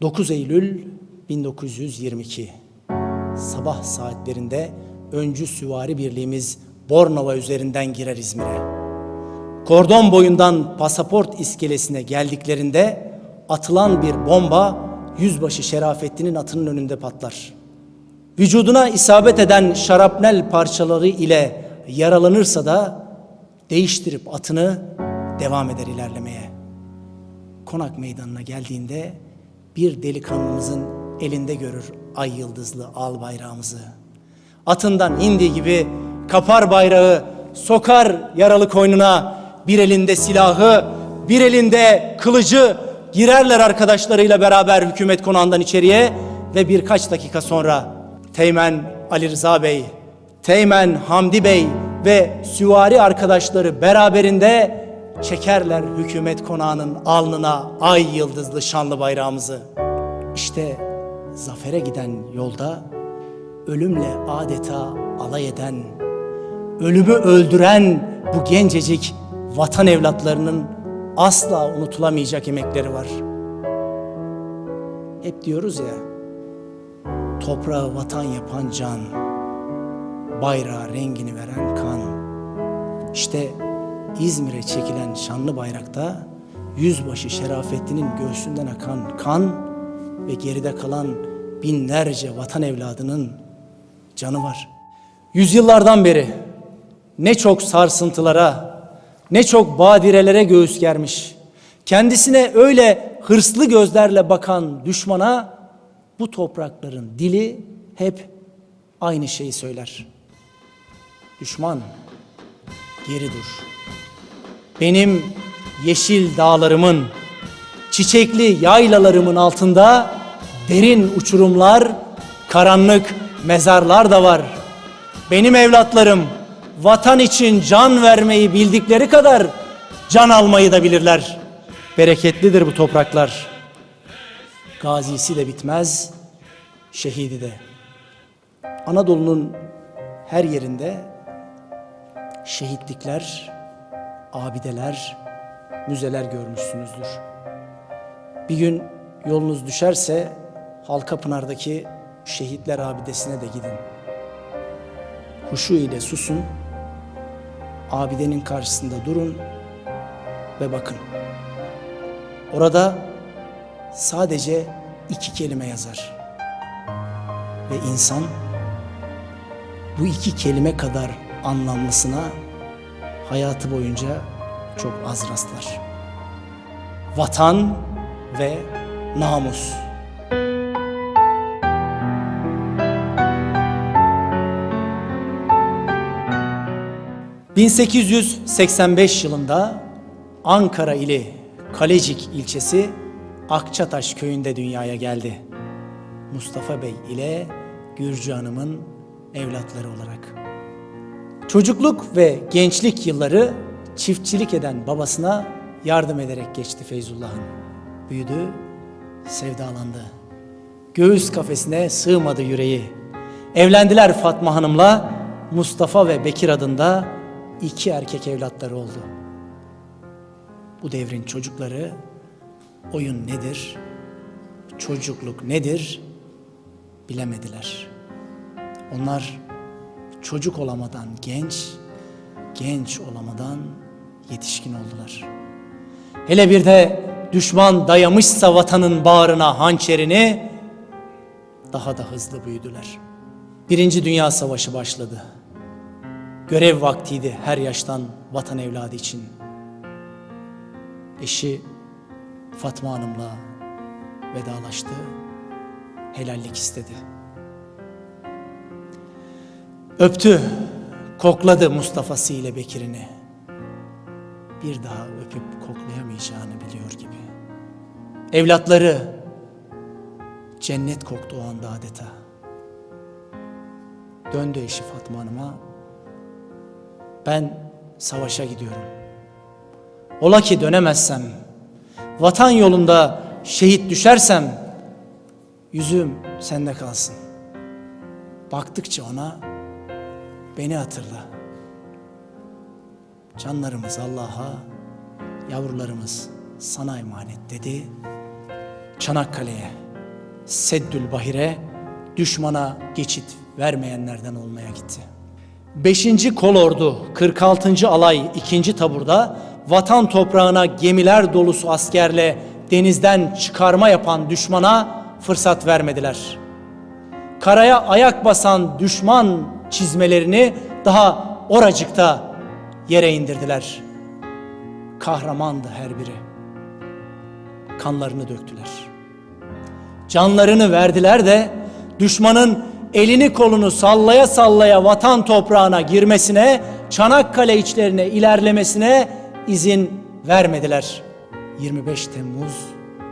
9 Eylül 1922 Sabah saatlerinde öncü süvari birliğimiz Bornova üzerinden girer İzmir'e. Kordon boyundan pasaport iskelesine geldiklerinde atılan bir bomba yüzbaşı Şerafettin'in atının önünde patlar. Vücuduna isabet eden şarapnel parçaları ile yaralanırsa da değiştirip atını devam eder ilerlemeye. Konak meydanına geldiğinde bir delikanlımızın elinde görür ay yıldızlı al bayrağımızı. Atından indiği gibi kapar bayrağı, sokar yaralı koynuna, bir elinde silahı, bir elinde kılıcı girerler arkadaşlarıyla beraber hükümet konağından içeriye ve birkaç dakika sonra Teğmen Ali Rıza Bey, Teğmen Hamdi Bey ve süvari arkadaşları beraberinde çekerler hükümet konağının alnına ay yıldızlı şanlı bayrağımızı. İşte zafere giden yolda ölümle adeta alay eden, ölümü öldüren bu gencecik vatan evlatlarının asla unutulamayacak emekleri var. Hep diyoruz ya, toprağı vatan yapan can, bayrağa rengini veren kan. İşte İzmir'e çekilen şanlı bayrakta yüzbaşı Şerafettin'in göğsünden akan kan ve geride kalan binlerce vatan evladının canı var. Yüzyıllardan beri ne çok sarsıntılara, ne çok badirelere göğüs germiş. Kendisine öyle hırslı gözlerle bakan düşmana bu toprakların dili hep aynı şeyi söyler. Düşman geri dur. Benim yeşil dağlarımın, çiçekli yaylalarımın altında derin uçurumlar, karanlık mezarlar da var. Benim evlatlarım vatan için can vermeyi bildikleri kadar can almayı da bilirler. Bereketlidir bu topraklar. Gazisi de bitmez, şehidi de. Anadolu'nun her yerinde şehitlikler, abideler, müzeler görmüşsünüzdür. Bir gün yolunuz düşerse Halkapınar'daki şehitler abidesine de gidin. Huşu ile susun, abidenin karşısında durun ve bakın. Orada sadece iki kelime yazar. Ve insan bu iki kelime kadar anlamlısına hayatı boyunca çok az rastlar. Vatan ve namus. ...1885 yılında Ankara ili Kalecik ilçesi Akçataş köyünde dünyaya geldi. Mustafa Bey ile Gürcü Hanım'ın evlatları olarak. Çocukluk ve gençlik yılları çiftçilik eden babasına yardım ederek geçti Feyzullah'ın. Büyüdü, sevdalandı. Göğüs kafesine sığmadı yüreği. Evlendiler Fatma Hanım'la Mustafa ve Bekir adında iki erkek evlatları oldu. Bu devrin çocukları oyun nedir, çocukluk nedir bilemediler. Onlar çocuk olamadan genç, genç olamadan yetişkin oldular. Hele bir de düşman dayamışsa vatanın bağrına hançerini daha da hızlı büyüdüler. Birinci Dünya Savaşı başladı. Görev vaktiydi her yaştan vatan evladı için. Eşi Fatma Hanım'la vedalaştı, helallik istedi. Öptü, kokladı Mustafa'sı ile Bekir'ini. Bir daha öpüp koklayamayacağını biliyor gibi. Evlatları cennet koktu o anda adeta. Döndü eşi Fatma Hanım'a. Ben savaşa gidiyorum. Ola ki dönemezsem, vatan yolunda şehit düşersem, yüzüm sende kalsın. Baktıkça ona, beni hatırla. Canlarımız Allah'a, yavrularımız sana emanet dedi. Çanakkale'ye Seddül Bahire düşmana geçit vermeyenlerden olmaya gitti. 5. Kolordu 46. Alay 2. Tabur'da vatan toprağına gemiler dolusu askerle denizden çıkarma yapan düşmana fırsat vermediler. Karaya ayak basan düşman çizmelerini daha oracıkta yere indirdiler. Kahramandı her biri. Kanlarını döktüler. Canlarını verdiler de düşmanın elini kolunu sallaya sallaya vatan toprağına girmesine, Çanakkale içlerine ilerlemesine izin vermediler. 25 Temmuz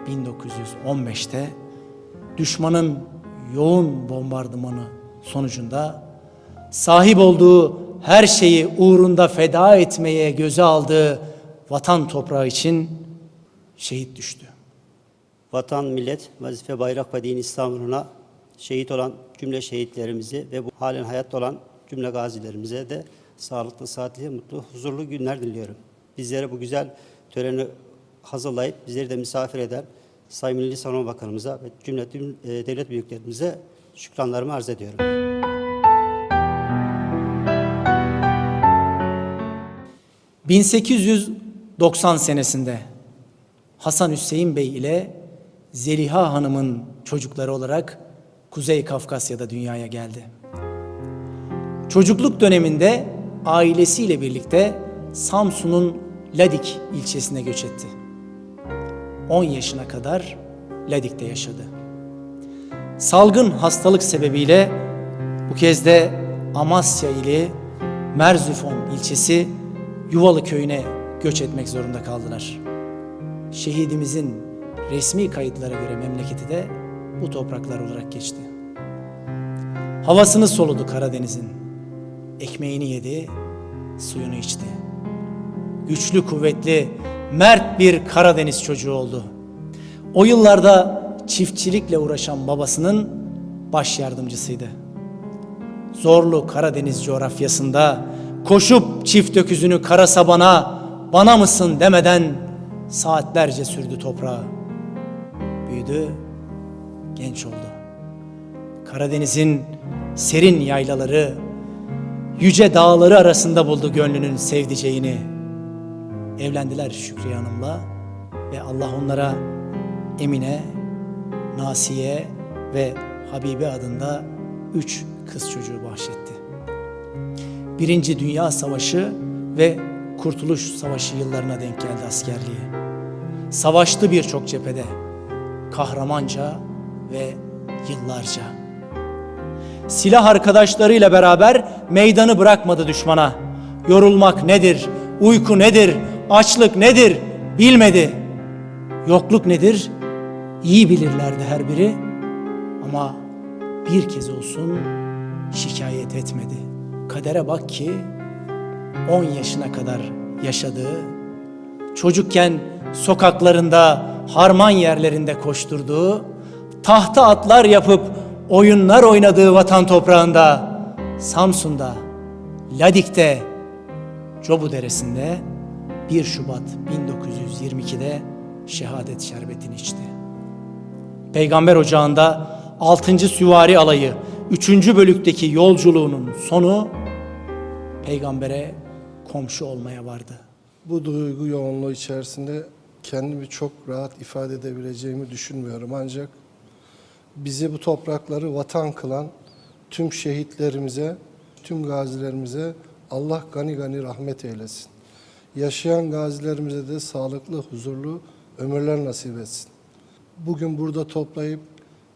1915'te düşmanın yoğun bombardımanı sonucunda sahip olduğu her şeyi uğrunda feda etmeye göze aldığı vatan toprağı için şehit düştü. Vatan, millet, vazife, bayrak ve din İslam uğruna şehit olan cümle şehitlerimizi ve bu halen hayatta olan cümle gazilerimize de sağlıklı, saatli, mutlu, huzurlu günler diliyorum. Bizlere bu güzel töreni hazırlayıp bizleri de misafir eden Sayın Milli Savunma Bakanımıza ve cümle e, devlet büyüklerimize şükranlarımı arz ediyorum. ...1890 senesinde Hasan Hüseyin Bey ile Zeliha Hanım'ın çocukları olarak Kuzey Kafkasya'da dünyaya geldi. Çocukluk döneminde ailesiyle birlikte Samsun'un Ladik ilçesine göç etti. 10 yaşına kadar Ladik'te yaşadı. Salgın hastalık sebebiyle bu kez de Amasya ili Merzifon ilçesi Yuvalı köyüne göç etmek zorunda kaldılar. Şehidimizin resmi kayıtlara göre memleketi de bu topraklar olarak geçti. Havasını soludu Karadeniz'in. Ekmeğini yedi, suyunu içti. Güçlü, kuvvetli, mert bir Karadeniz çocuğu oldu. O yıllarda çiftçilikle uğraşan babasının baş yardımcısıydı. Zorlu Karadeniz coğrafyasında koşup çift öküzünü kara sabana bana mısın demeden saatlerce sürdü toprağa. Büyüdü, genç oldu. Karadeniz'in serin yaylaları, yüce dağları arasında buldu gönlünün sevdiceğini. Evlendiler Şükriye Hanım'la ve Allah onlara Emine, Nasiye ve Habibe adında üç kız çocuğu bahşetti. Birinci Dünya Savaşı ve Kurtuluş Savaşı yıllarına denk geldi askerliği. Savaştı birçok cephede, kahramanca ve yıllarca. Silah arkadaşlarıyla beraber meydanı bırakmadı düşmana. Yorulmak nedir, uyku nedir, açlık nedir bilmedi. Yokluk nedir iyi bilirlerdi her biri ama bir kez olsun şikayet etmedi. Kadere bak ki 10 yaşına kadar yaşadığı, çocukken sokaklarında, harman yerlerinde koşturduğu, tahta atlar yapıp oyunlar oynadığı vatan toprağında, Samsun'da, Ladik'te, Cobu Deresi'nde 1 Şubat 1922'de şehadet şerbetini içti. Peygamber Ocağı'nda 6. Süvari Alayı 3. bölükteki yolculuğunun sonu peygambere komşu olmaya vardı. Bu duygu yoğunluğu içerisinde kendimi çok rahat ifade edebileceğimi düşünmüyorum. Ancak bizi bu toprakları vatan kılan tüm şehitlerimize, tüm gazilerimize Allah gani gani rahmet eylesin. Yaşayan gazilerimize de sağlıklı, huzurlu ömürler nasip etsin. Bugün burada toplayıp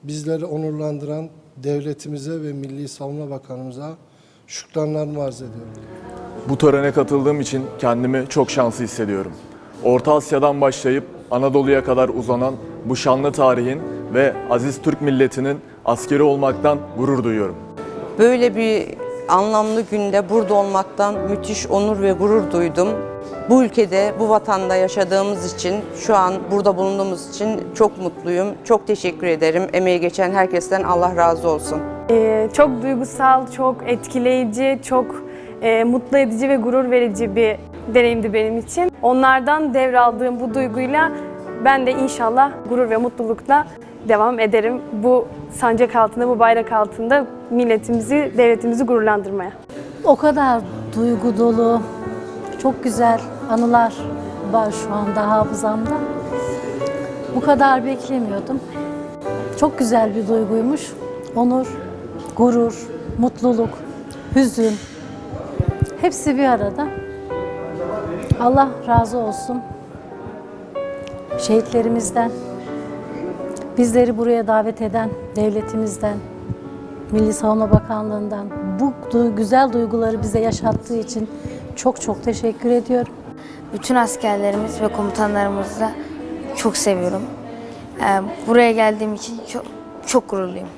bizleri onurlandıran devletimize ve Milli Savunma Bakanımıza şükranlarımı arz ediyorum. Bu törene katıldığım için kendimi çok şanslı hissediyorum. Orta Asya'dan başlayıp Anadolu'ya kadar uzanan bu şanlı tarihin ve aziz Türk milletinin askeri olmaktan gurur duyuyorum. Böyle bir anlamlı günde burada olmaktan müthiş onur ve gurur duydum. Bu ülkede, bu vatanda yaşadığımız için, şu an burada bulunduğumuz için çok mutluyum. Çok teşekkür ederim. Emeği geçen herkesten Allah razı olsun. Ee, çok duygusal, çok etkileyici, çok e, mutlu edici ve gurur verici bir deneyimdi benim için. Onlardan devraldığım bu duyguyla ben de inşallah gurur ve mutlulukla devam ederim. Bu sancak altında, bu bayrak altında milletimizi, devletimizi gururlandırmaya. O kadar duygu dolu, çok güzel anılar var şu anda hafızamda. Bu kadar beklemiyordum. Çok güzel bir duyguymuş. Onur, gurur, mutluluk, hüzün. Hepsi bir arada. Allah razı olsun şehitlerimizden, bizleri buraya davet eden devletimizden, Milli Savunma Bakanlığı'ndan bu güzel duyguları bize yaşattığı için çok çok teşekkür ediyorum. Bütün askerlerimiz ve komutanlarımızı çok seviyorum. Ee, Buraya geldiğim için çok, çok gururluyum.